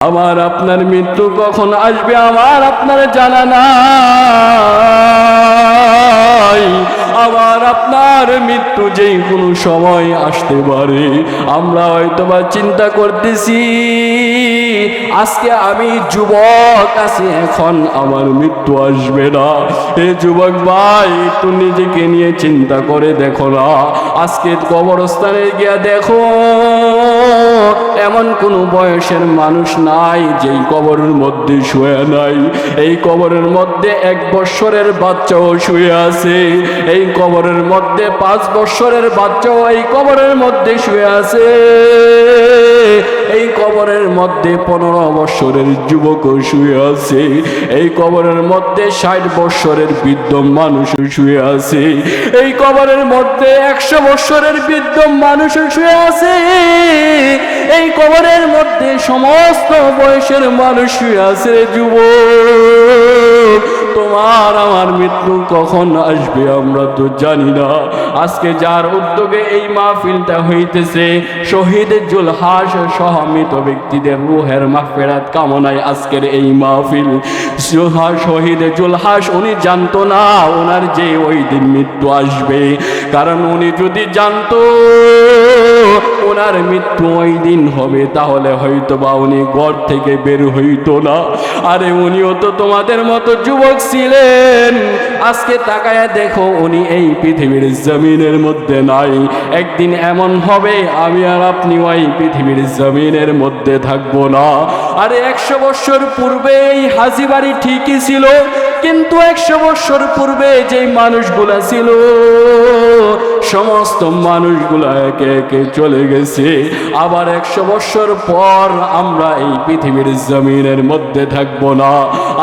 আমার আপনার মৃত্যু কখন আসবে আমার আপনার জানা নাই। আমার আপনার মৃত্যু যেই কোনো সময় আসতে পারে। আমরা হয়তো বা চিন্তা করতেছি। আজকে আমি যুবক আছি, এখন আমার মৃত্যু আসবে না। এ যুবক ভাই, একটু নিজেকে নিয়ে চিন্তা করে দেখো না। আজকে কবরস্থানে গিয়া দেখো, এমন কোন বয়সের মানুষ নাই, যেই কবরের মধ্যে শুয়ে নাই। এই কবরের মধ্যে এক বৎসরের বাচ্চাও শুয়ে আছে। এই কবরের মধ্যে পাঁচ বৎসরের বাচ্চাও এই কবরের মধ্যে শুয়ে আছে। এই কবরের মধ্যে পনেরো বৎসরের যুবক শুয়ে আছে। এই কবরের মধ্যে ষাট বৎসরের বৃদ্ধ মানুষ শুয়ে আছে। এই কবরের মধ্যে একশো বৎসরের বৃদ্ধ মানুষ শুয়ে আছে। এই কবরের মধ্যে সমস্ত বয়সের মানুষ শুয়ে আছে যুবক। তোমার আমার মৃত্যু কখন আসবে আমরা তো জানি না। আজকে যার উদ্যোগে এই মাহফিলটা হইতেছে, শহীদ জুলহাস সহ মৃত ব্যক্তিদের রুহের মাহফেরাত কামনায় আজকের এই মাহফিল। শহীদ জুলহাস, উনি জানতো না ওনার যে ওই দিন মৃত্যু আসবে। কারণ উনি যদি জানতো ওনার মৃত্যু ওই দিন হবে, তাহলে হয়তো বা উনি ঘর থেকে বের হইতো না। আরে উনিও তো তোমাদের মতো যুবক ছিলেন। আজকে তাকায় দেখো উনি এই পৃথিবীর জমিনের মধ্যে নাই। একদিন এমন হবে, আমি আর আপনি ওই পৃথিবীর জমিনের মধ্যে থাকব না। আরে একশো বছর পূর্বে এই হাজি বাড়ি ঠিকই ছিল কিন্তু একশো বৎসর পূর্বে যে মানুষগুলা ছিল, সমস্ত মানুষগুলা একে একে চলে গেছে। আবার একশো বৎসর পর আমরা এই পৃথিবীর জমিনের মধ্যে থাকব না।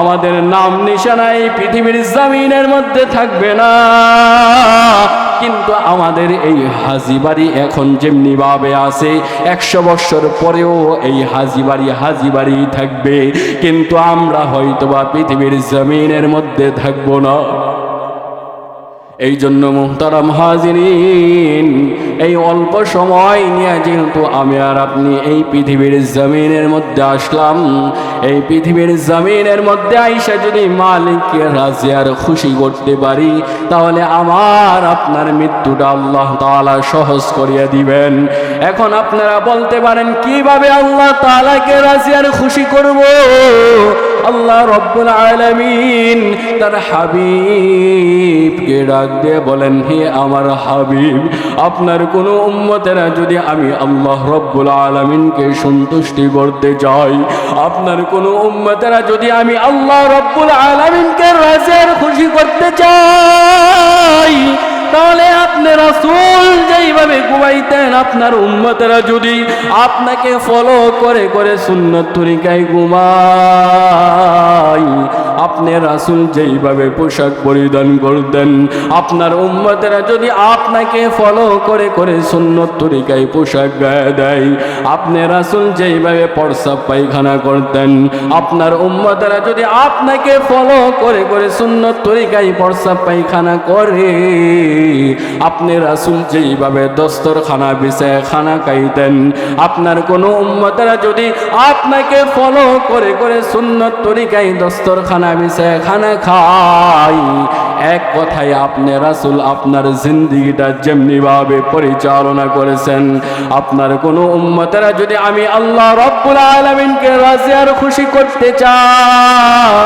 আমাদের নাম নিশানা এই পৃথিবীর জমিনের মধ্যে থাকবে না। কিন্তু আমাদের এই হাজি বাড়ি এখন যেমনি ভাবে আছে, একশো বৎসর পরেও এই হাজি বাড়ি হাজি বাড়ি থাকবে। কিন্তু আমরা হয়তোবা পৃথিবীর জমিনের মধ্যে থাকব না। এই জন্য মুহতারাম হাজিরিন, এই অল্প সময় নিয়ে যেহেতু আমি আর আপনি এই পৃথিবীর জমিনের মধ্যে আসলাম, এই পৃথিবীর জমিনের মধ্যে আইসা যদি মালিককে রাজি আর খুশি করতে পারি, তাহলে আমার আপনার মৃত্যুটা আল্লাহ তালা সহজ করিয়া দিবেন। এখন আপনারা বলতে পারেন, কীভাবে আল্লাহ তাআলাকে রাজি আর খুশি করব? আল্লাহ রব্বুল আলামিন তার হাবিবকে ডাক দিয়ে বলেন, হে আমার হাবিব, আপনার কোনো উম্মতেরা যদি আমি আল্লাহ রব্বুল আলামিনকে সন্তুষ্টি করতে চাই, আপনার কোনো উম্মতেরা যদি আমি আল্লাহ রব্বুল আলামিনকে রাজের খুশি করতে চাই তাহলে আপনি রসুল যেইভাবে ঘুমাইতেন, আপনার উন্মতেরা যদি আপনাকে ফলো করে করে সুন্নত তরিকায় ঘুমাই আপনি রাসূল যেইভাবে পোশাক পরিধান করতেন, আপনার উম্মতেরা যদি আপনাকে ফলো করে করে সুন্নত তরিকায় পোশাক গায়ে দেয়, আপনি রাসূল যেইভাবে পরসাব পায়খানা করতেন, আপনার উম্মতেরা যদি আপনাকে ফলো করে করে সুন্নত তরিকায় পরসাব পায়খানা করে, আপনি রাসুল যেইভাবে দস্তরখানা বিছায় খানা খাইতেন, আপনার কোনো উম্মতেরা যদি আপনাকে ফলো করে করে সুন্নত তরিকায় দস্তরখানা বিছায় সেখানে খাই। এক কথায় আপনি রাসুল, আপনার জিন্দিগিটা যেমনিভাবে পরিচালনা করেছেন, আপনার কোনো উম্মতেরা যদি আমি আল্লাহ রব্বুল আলমিনকে রাজিয়ার খুশি করতে চাই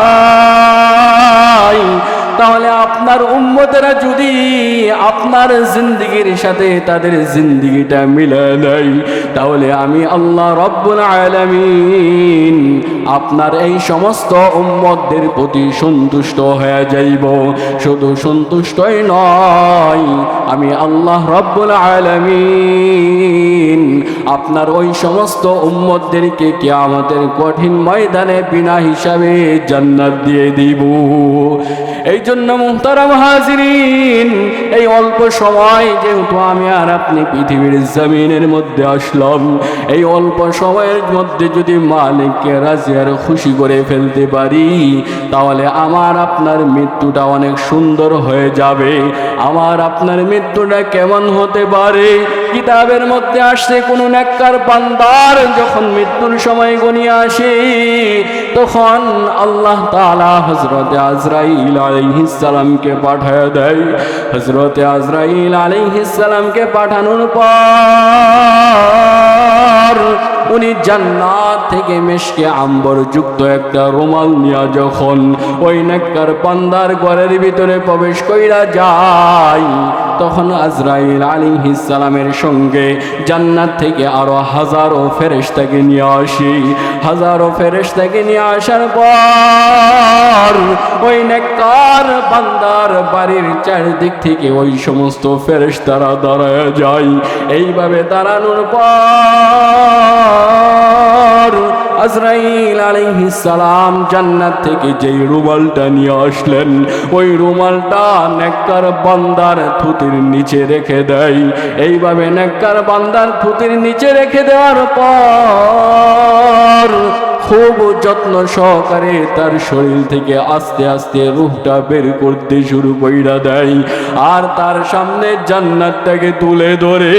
আপনার জিন্দগির সাথে তাদের জিন্দগিটা মিলে নেয় তাহলে আমি আল্লাহ রব্বুল আলামিন আপনার এই সমস্ত উম্মতদের প্রতি সন্তুষ্ট হয়ে যাইব। শুধু সন্তুষ্টই নয়, আমি আল্লাহ রব্বুল আলামিন আপনার ওই সমস্ত উম্মতদেরকে কে আমাদের কঠিন ময়দানে বিনা হিসাবে জান্নাত দিয়ে দিব। এই জন্য মুহতারাম হাজিরিন, এই অল্প সময় যেহেতু আমি আর আপনি পৃথিবীর জমিনের মধ্যে আসলাম, এই অল্প সময়ের মধ্যে যদি মালিককে রাজি রাজিয়ার খুশি করে ফেলতে পারি, তাহলে আমার আপনার মৃত্যুটা অনেক সুন্দর হয়ে যাবে। আমার আপনার মৃত্যুটা কেমন হতে পারে? কিতাবের মধ্যে আসছে কোনো নেককার পান্দার যখন মৃত্যুর সময় গনিয়ে আসে, তখন আল্লাহ তাআলা হজরত আজরাইল আলাইহিস পাঠায় দেয়। হজরত আজরাইল আলাইহিস পাঠানোর পর উনি জান্নাত থেকে মেশকে আম্বর যুক্ত একটা রুমাল নিয়ে যখন ওই নাক্কার পান্দার ঘরের ভিতরে প্রবেশ কইরা যায় তখন আজরাইল আলী সালামের সঙ্গে জান্নাত থেকে আরও হাজারো ফেরেশতাকে নিয়ে আসি। হাজারো ফেরেশতাকে নিয়ে আসার পর ওই নেককার বান্দার বাড়ির চারিদিক থেকে ওই সমস্ত ফেরেশতারা দাঁড়ায় যায়। এইভাবে দাঁড়ানোর পর আজরাইল আলাইহিস সালাম জান্নাত থেকে যেই রুমালটা নিয়ে আসলেন, ওই রুমালটা নেককার বান্দার থুতির নিচে রেখে দেয়। এইভাবে নেককার বান্দার থুতির নিচে রেখে দেওয়ার পর খুব যত্ন সহকারে তার শরীর থেকে আস্তে আস্তে রূহটা বের করতে শুরু কইরা দেয়। আর তার সামনে জান্নাতটাকে তুলে ধরে,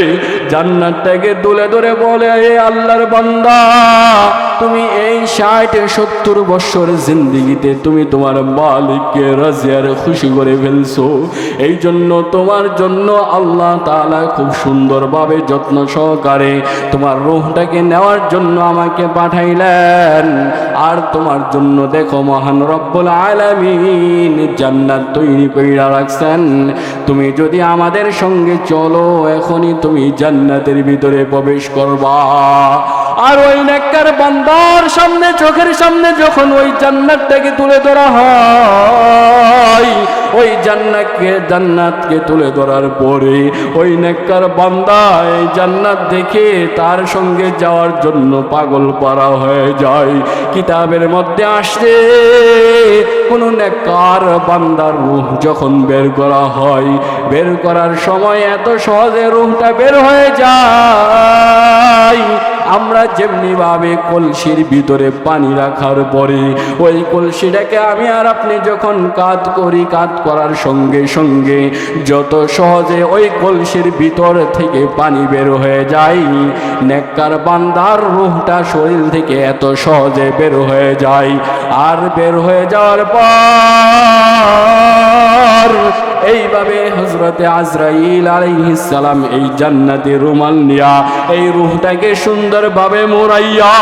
জান্নাতটাকে তুলে ধরে বলে, এ আল্লাহর বান্দা তুমি এই ষাট সত্তর বৎসর জিন্দিগিতে তুমি তোমার মালিককে রাজিয়ার খুশি করে ফেলছো। এই জন্য তোমার জন্য আল্লাহ তাআলা খুব সুন্দরভাবে যত্ন সহকারে তোমার রুহটাকে নেওয়ার জন্য আমাকে পাঠাইলেন। আর তোমার জন্য দেখো মহান রব্বুল আলামিন জান্নাত তৈরি কইরা রাখছেন। তুমি যদি আমাদের সঙ্গে চলো, এখনই তুমি জান্নাতের ভিতরে প্রবেশ করবা। আর ওই নেককার বান্দার সামনে, চোখের সামনে যখন ওই জান্নাতটাকে তুলে ধরা হয়, ওই জান্নাতকে জান্নাতকে তুলে ধরার পরে ওই নেককার বান্দা এই জান্নাত দেখে তার সঙ্গে যাওয়ার জন্য পাগল পারা হয়ে যায়। কিতাবের মধ্যে আসছে কোন নেককার বান্দার রূহ যখন বের করা হয়, বের করার সময় এত সহজে রূহটা বের হয়ে যায়। আমরা যেমনি ভাবে কলসির ভিতরে পানি রাখার পরে ওই কলসিটাকে আমি আর আপনি যখন কাত করি, কাত করার সঙ্গে সঙ্গে যত সহজে ওই কলসির ভিতর থেকে পানি বের হয়ে যায়, নেককার বান্দার রুহটা শরীর থেকে এত সহজে বের হয়ে যায়। আর বের হয়ে যাওয়ার পর এইভাবে হজরতে আজরাইল আলাইহিস সালাম এই জান্নাতে রুমাল নিয়া এই রুহটাকে সুন্দরভাবে মোরাইয়া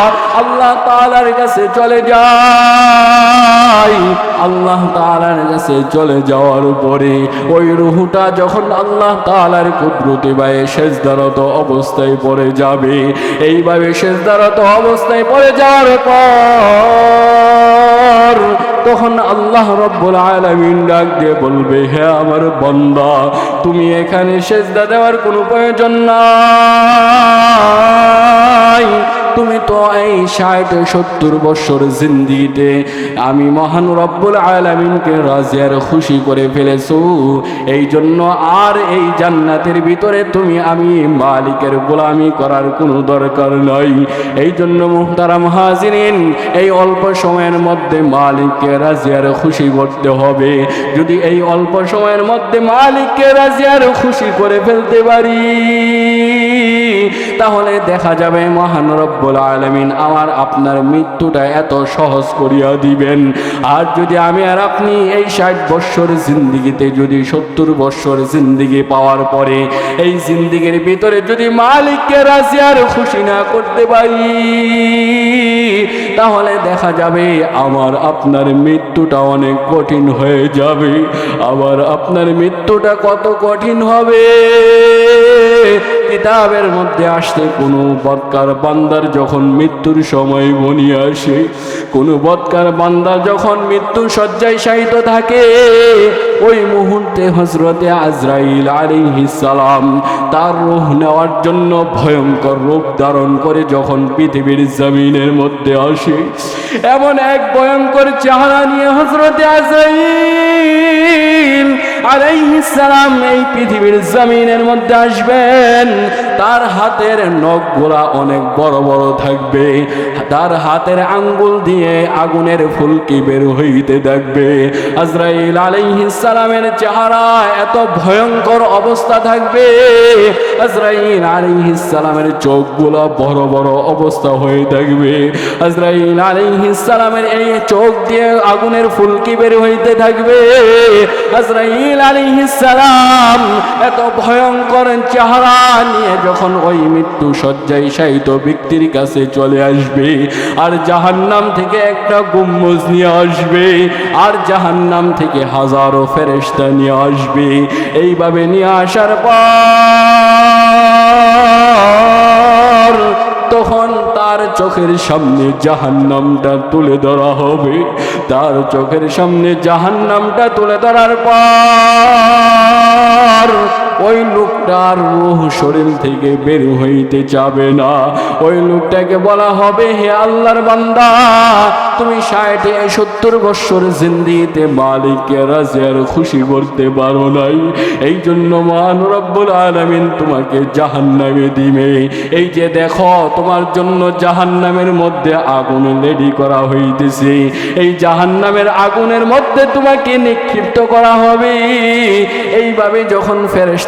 আল্লাহ তাআলার কাছে চলে যায় আল্লাহ তাআলার কাছে চলে যাওয়ার পরে ওই রুহুটা যখন আল্লাহ তাআলার কুদরতি বায়ে সেজদারত অবস্থায় পড়ে যাবে, এইভাবে সেজদারত অবস্থায় পড়ে যাওয়ার পর তখন আল্লাহ রব্বুল আলামিন ডাক দিয়ে বলবে, হে আমার বন্দা, তুমি এখানে সেজদা দেওয়ার কোনো প্রয়োজন নাই তুমি তো এই ষাট সত্তর বছর জিন্দিতে আমি মহান রব্বুল আলামিনকে রাজিয়ার খুশি করে ফেলেছো। এই জন্য আর এই জান্নাতের ভিতরে তুমি আমি মালিকের গোলামি করার কোনো দরকার নাই। এই জন্য মুহতারাম হাজিরিন, এই অল্প সময়ের মধ্যে মালিককে রাজিয়ার খুশি করতে হবে। যদি এই অল্প সময়ের মধ্যে মালিককে রাজিয়ার খুশি করে ফেলতে পারি। তাহলে দেখা যাবে, মহান রব্বুল আলমিন আমার আপনার মৃত্যুটা এত সহজ করিয়া দিবেন। আর যদি আমি আর আপনি এই ষাট বৎসর জিন্দিগিতে যদি সত্তর বৎসর জিন্দিগি পাওয়ার পরে, এই জিন্দিগির ভিতরে যদি মালিককে রাজি আর খুশি না করতে পারি, তাহলে দেখা যাবে আমার আপনার মৃত্যুটা অনেক কঠিন হয়ে যাবে। আবার আপনার মৃত্যুটা কত কঠিন হবে? কিতাবের মধ্যে আসতে কোনো বৎকার বান্দার যখন মৃত্যুর সময় বনিয়ে আসে, কোনো বৎকার বান্দার যখন মৃত্যু শয্যায় শায়িত থাকে, ওই মুহূর্তে হজরতে আজরাইল সালাম তার রোহ নেওয়ার জন্য ভয়ঙ্কর রূপ ধারণ করে যখন পৃথিবীর জমিনের মধ্যে আসে, এমন এক ভয়ঙ্কর চেহারা নিয়ে হজরতে আজরাইল আলাইহিস সালাম এই পৃথিবীর জমিনের মধ্যে আসবেন। তার হাতের নখগুলা অনেক বড় বড় থাকবে। তার হাতের আঙ্গুল দিয়ে আগুনের ফুলকি বের হইতে আজরাইল আলাইহিস সালামের চেহারা এত ভয়ঙ্কর অবস্থা থাকবে। আজরাইল আলাইহিস সালামের চোখগুলো বড় বড় অবস্থা হয়ে থাকবে। আজরাইল আলাইহিস সালামের এই চোখ দিয়ে আগুনের ফুলকি বের হইতে থাকবে। আজরাইল আলাইহিস সালাম এত ভয়ঙ্কর চেহারা নিয়ে যখন ওই মৃত্যু শয্যায় শায়িত ব্যক্তির কাছে চলে আসবে, আর জাহান্নাম থেকে একটা গুম্বুজ নিয়ে আসবে, আর জাহান্নাম থেকে হাজারো ফেরেশতা নিয়ে আসবে, এইভাবে নিয়ে আসার পর তখন তার চোখের সামনে জাহান্নামটা তুলে ধরা হবে। তার চোখের সামনে জাহান্নামটা তুলে ধরার পর ওই লোকটার রুহ শরীর থেকে বের হইতে যাবে না। ওই লোকটাকে বলা হবে, হে আল্লাহর বান্দা, তুমি ষাটে সত্তর বৎসর জিন্দিতে মালিককে রাজিয়ার খুশি করতে পারো নাই। এই জন্য মহান রব্বুল আলামিন তোমাকে জাহান্নামে দিবে। এই যে দেখো, তোমার জন্য জাহান্নামের মধ্যে আগুন রেডি করা হইতেছে। এই জাহান্নামের আগুনের মধ্যে তোমাকে নিক্ষিপ্ত করা হবে। এইভাবে যখন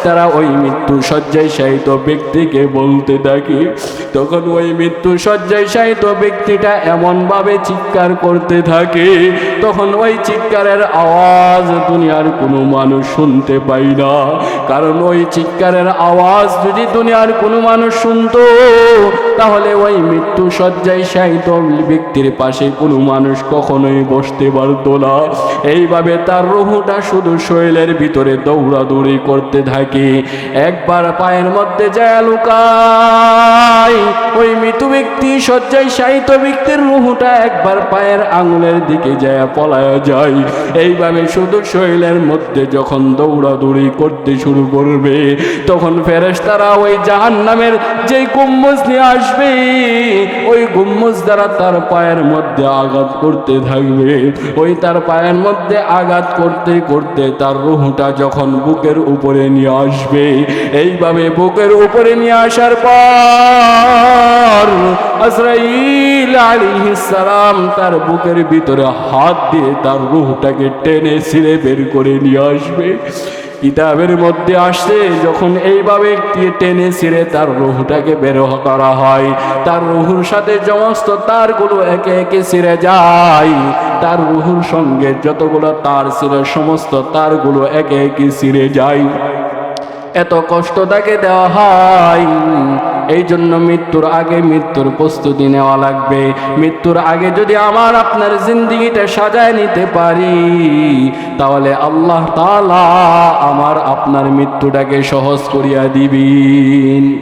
ফেরেশতারা ওই মৃত্যু শয্যায় শায়িত ব্যক্তিকে বলতে থাকে, তখন ওই মৃত্যু শয্যায় শায়িত ব্যক্তিটা এমনভাবে চিৎকার করতে থাকে, তখন ওই চিৎকারের আওয়াজ দুনিয়ার কোনো মানুষ শুনতে পাই না। কারণ ওই চিৎকারের আওয়াজ যদি দুনিয়ার কোনো মানুষ শুনতো, তাহলে ওই মৃত্যু শয্যায় শায়িত ব্যক্তির পাশে কোনো মানুষ কখনোই বসতে পারতো না। এইভাবে তার রহুটা শুধু শৈলের ভিতরে দৌড়াদৌড়ি করতে থাকে। একবার পায়ের মধ্যে যায় লুকায় ওই মৃত ব্যক্তি শয্যায় শায়িত ব্যক্তির রুহুটা একবার পায়ের আঙুলের দিকে যায় পলায় যায়। এইভাবে শুধু শৈলের মধ্যে যখন দৌড়াদৌড়ি করতে শুরু করবে, তখন ফেরেশতারা ওই জাহান্নামের যে গুম্বজ নিয়ে আসবে, ওই গুম্বজ দ্বারা তার পায়ের মধ্যে আঘাত করতে থাকবে। ওই তার পায়ের মধ্যে আঘাত করতে করতে তার রুহুটা যখন বুকের উপরে নিয়ে আসবে। এইভাবে বুকের উপরে নিয়ে আসার পর আজরাইল সালাম তার বুকের ভিতরে হাত দিয়ে তার রুহটাকে টেনে ছিঁড়ে বের করে নিয়ে আসবে। কিতাবের মধ্যে আসছে, যখন এইভাবে টেনে ছিঁড়ে তার রুহটাকে বের করা হয়, তার রুহুর সাথে সমস্ত তারগুলো একে একে ছিঁড়ে যায়। তার রুহুর সঙ্গে যতগুলো তার ছিল, সমস্ত তারগুলো একে একে ছিঁড়ে যায়। এত কষ্ট তাকে দেওয়া হয়। এই জন্য মৃত্যুর আগে মৃত্যুর প্রস্তুতি নেওয়া লাগবে। মৃত্যুর আগে যদি আমার আপনার জিন্দিগিটা সাজায় নিতে পারি, তাহলে আল্লাহ তালা আমার আপনার মৃত্যুটাকে সহজ করিয়া দিবেন।